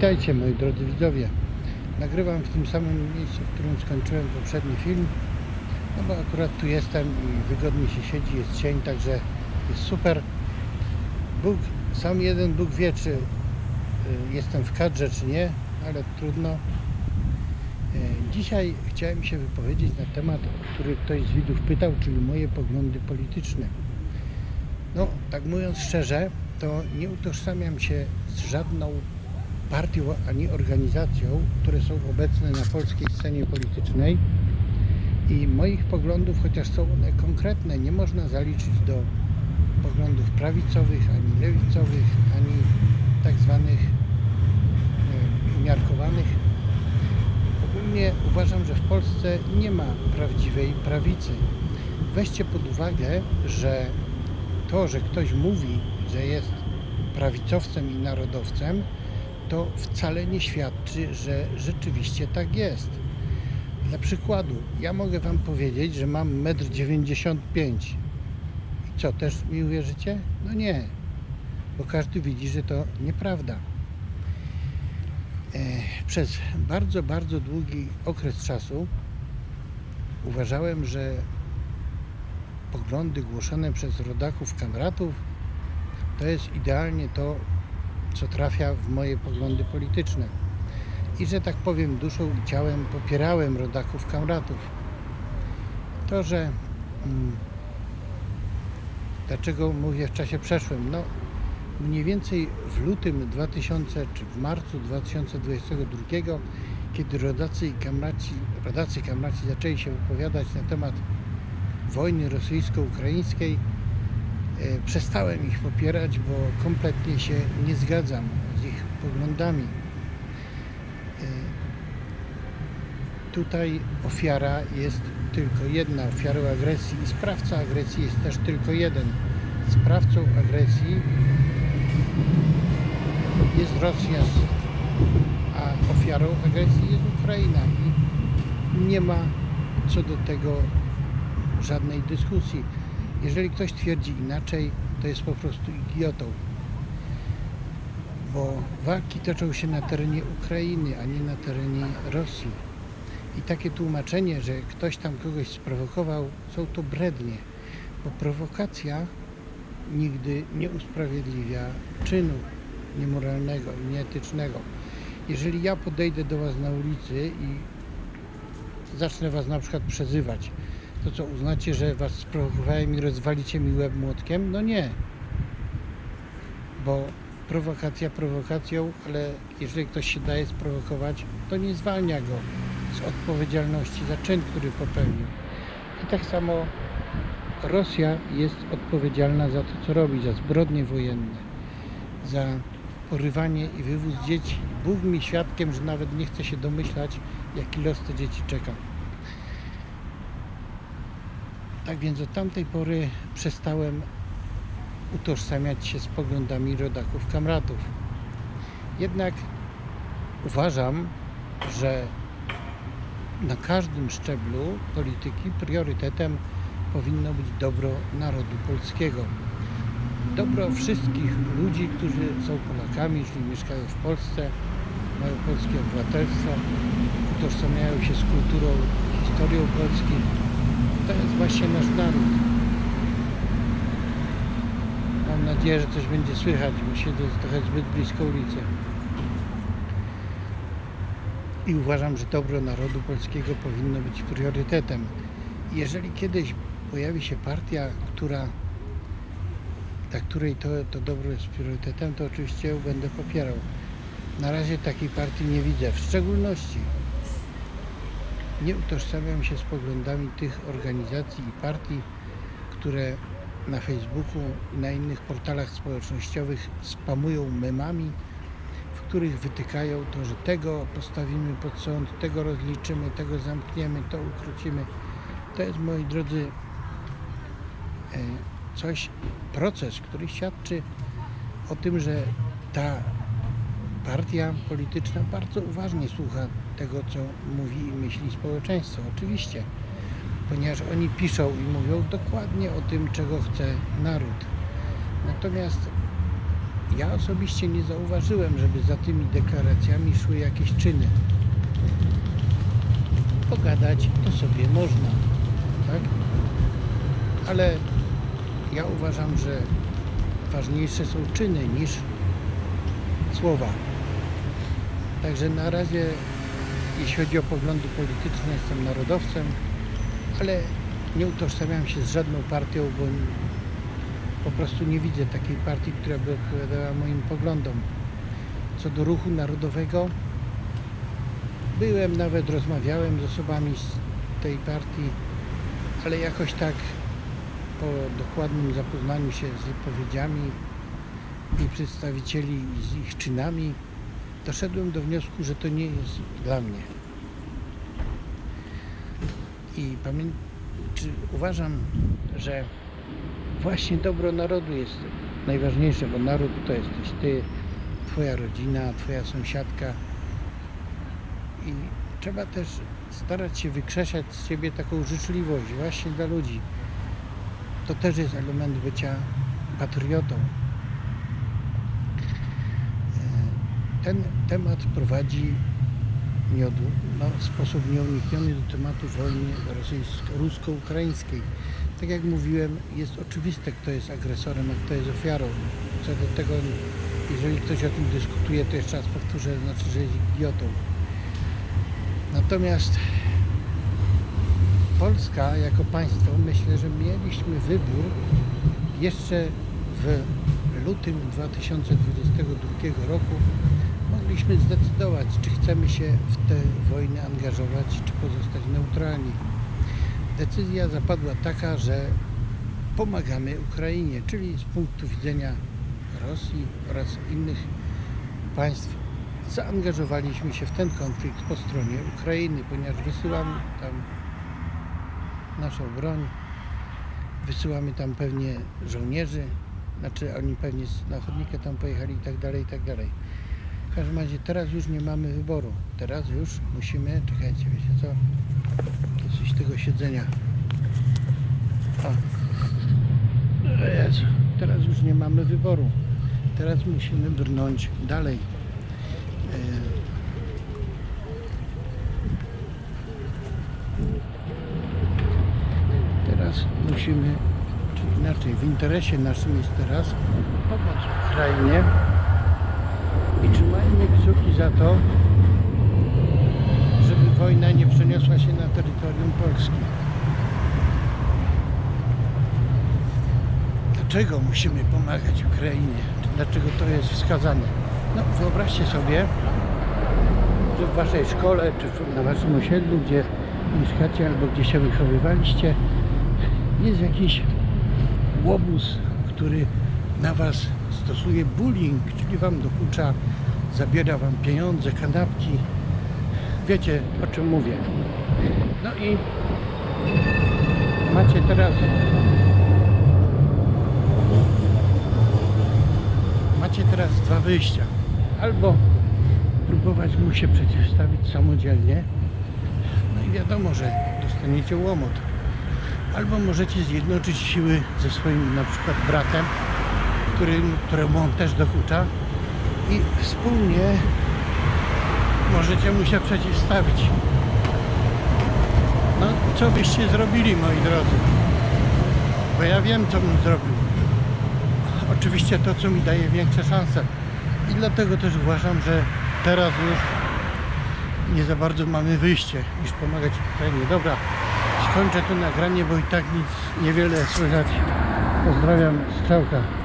Witajcie moi drodzy widzowie. Nagrywam w tym samym miejscu, w którym skończyłem poprzedni film. No bo akurat tu jestem i wygodnie się siedzi, jest cień, także jest super. Bóg, sam jeden Bóg wie, czy y, jestem w kadrze, czy nie, ale trudno. Y, Dzisiaj chciałem się wypowiedzieć na temat, o który ktoś z widzów pytał, czyli moje poglądy polityczne. No, tak mówiąc szczerze, to nie utożsamiam się z żadną partią ani organizacją, które są obecne na polskiej scenie politycznej i moich poglądów, chociaż są one konkretne, nie można zaliczyć do poglądów prawicowych, ani lewicowych, ani tak zwanych e, umiarkowanych. Ogólnie uważam, że w Polsce nie ma prawdziwej prawicy. Weźcie pod uwagę, że to, że ktoś mówi, że jest prawicowcem i narodowcem, to wcale nie świadczy, że rzeczywiście tak jest. Dla przykładu, ja mogę Wam powiedzieć, że mam 1,95 m. I co, też mi uwierzycie? No nie, bo każdy widzi, że to nieprawda. E, Przez bardzo, bardzo długi okres czasu uważałem, że poglądy głoszone przez rodaków, kamratów to jest idealnie to, co trafia w moje poglądy polityczne. I że tak powiem, duszą i ciałem popierałem rodaków, kamratów. To, że. Mm, dlaczego mówię w czasie przeszłym? No, mniej więcej w lutym 2000 czy w marcu 2022, kiedy rodacy i kamraci, rodacy kamraci zaczęli się wypowiadać na temat wojny rosyjsko-ukraińskiej, przestałem ich popierać, bo kompletnie się nie zgadzam z ich poglądami. E, Tutaj ofiara jest tylko jedna, ofiarą agresji i sprawca agresji jest też tylko jeden. Sprawcą agresji jest Rosja, a ofiarą agresji jest Ukraina i nie ma co do tego żadnej dyskusji. Jeżeli ktoś twierdzi inaczej, to jest po prostu idiotą. Bo walki toczą się na terenie Ukrainy, a nie na terenie Rosji. I takie tłumaczenie, że ktoś tam kogoś sprowokował, są to brednie. Bo prowokacja nigdy nie usprawiedliwia czynu niemoralnego i nieetycznego. Jeżeli ja podejdę do Was na ulicy i zacznę Was na przykład przezywać, to co uznacie, że Was sprowokowałem i rozwalicie mi łeb młotkiem? No nie. Bo prowokacja prowokacją, ale jeżeli ktoś się daje sprowokować, to nie zwalnia go z odpowiedzialności za czyn, który popełnił. I tak samo Rosja jest odpowiedzialna za to, co robi, za zbrodnie wojenne, za porywanie i wywóz dzieci. Bóg mi świadkiem, że nawet nie chce się domyślać, jaki los te dzieci czeka. Tak więc od tamtej pory przestałem utożsamiać się z poglądami rodaków, kamratów. Jednak uważam, że na każdym szczeblu polityki priorytetem powinno być dobro narodu polskiego. Dobro wszystkich ludzi, którzy są Polakami, czyli mieszkają w Polsce, mają polskie obywatelstwo, utożsamiają się z kulturą, historią Polski. To jest właśnie nasz naród. Mam nadzieję, że coś będzie słychać, bo siedzę trochę zbyt blisko ulicy. I uważam, że dobro narodu polskiego powinno być priorytetem. Jeżeli kiedyś pojawi się partia, która, dla której to, to dobro jest priorytetem, to oczywiście ją będę popierał. Na razie takiej partii nie widzę. W szczególności nie utożsamiam się z poglądami tych organizacji i partii, które na Facebooku i na innych portalach społecznościowych spamują memami, w których wytykają to, że tego postawimy pod sąd, tego rozliczymy, tego zamkniemy, to ukrócimy. To jest, moi drodzy, e, coś, proces, który świadczy o tym, że ta partia polityczna bardzo uważnie słucha tego, co mówi i myśli społeczeństwo. Oczywiście, ponieważ oni piszą i mówią dokładnie o tym, czego chce naród. Natomiast ja osobiście nie zauważyłem, żeby za tymi deklaracjami szły jakieś czyny. Pogadać to sobie można, tak? Ale ja uważam, że ważniejsze są czyny niż słowa. Także na razie, jeśli chodzi o poglądy polityczne, jestem narodowcem, ale nie utożsamiam się z żadną partią, bo po prostu nie widzę takiej partii, która by odpowiadała moim poglądom. Co do ruchu narodowego, byłem nawet, rozmawiałem z osobami z tej partii, ale jakoś tak po dokładnym zapoznaniu się z wypowiedziami i przedstawicieli i z ich czynami, doszedłem do wniosku, że to nie jest dla mnie. I pamię- uważam, że właśnie dobro narodu jest najważniejsze, bo naród to jesteś ty, twoja rodzina, twoja sąsiadka. I trzeba też starać się wykrzeszać z siebie taką życzliwość właśnie dla ludzi. To też jest element bycia patriotą. Ten temat prowadzi nieodł- no, w sposób nieunikniony do tematu wojny rusko-ukraińskiej. Tak jak mówiłem, jest oczywiste, kto jest agresorem, a kto jest ofiarą. Co do tego, jeżeli ktoś o tym dyskutuje, to jeszcze raz powtórzę, znaczy, że jest idiotą. Natomiast Polska jako państwo, myślę, że mieliśmy wybór jeszcze w lutym 2022 roku mogliśmy zdecydować, czy chcemy się w tę wojnę angażować, czy pozostać neutralni. Decyzja zapadła taka, że pomagamy Ukrainie, czyli z punktu widzenia Rosji oraz innych państw zaangażowaliśmy się w ten konflikt po stronie Ukrainy, ponieważ wysyłamy tam naszą broń, wysyłamy tam pewnie żołnierzy, znaczy oni pewnie na chodnikę tam pojechali i tak dalej, i tak dalej. W każdym razie teraz już nie mamy wyboru. Teraz już musimy, czekajcie, wiecie co? Coś tego siedzenia. O. O Jezu. Teraz już nie mamy wyboru. Teraz musimy brnąć dalej. E, Teraz musimy, czy inaczej, w interesie naszym jest teraz pomoc Ukrainie i trzymajmy kciuki za to, żeby wojna nie przeniosła się na terytorium Polski. Dlaczego musimy pomagać Ukrainie? Dlaczego to jest wskazane? No wyobraźcie sobie, że w waszej szkole, czy na waszym osiedlu, gdzie mieszkacie albo gdzie się wychowywaliście, jest jakiś łobuz, który na was stosuje bullying, czyli wam dokucza, zabiera wam pieniądze, kanapki. Wiecie o czym mówię. No i macie teraz macie teraz dwa wyjścia. Albo próbować mu się przeciwstawić samodzielnie, no i wiadomo, że dostaniecie łomot. Albo możecie zjednoczyć siły ze swoim na przykład bratem, którym, któremu on też dokucza i wspólnie możecie mu się przeciwstawić. No, co byście zrobili, moi drodzy? Bo ja wiem, co bym zrobił. Oczywiście to, co mi daje większe szanse. I dlatego też uważam, że teraz już nie za bardzo mamy wyjście niż pomagać Ukrainie. Dobra, skończę to nagranie, bo i tak nic niewiele słychać. Pozdrawiam, strzałka.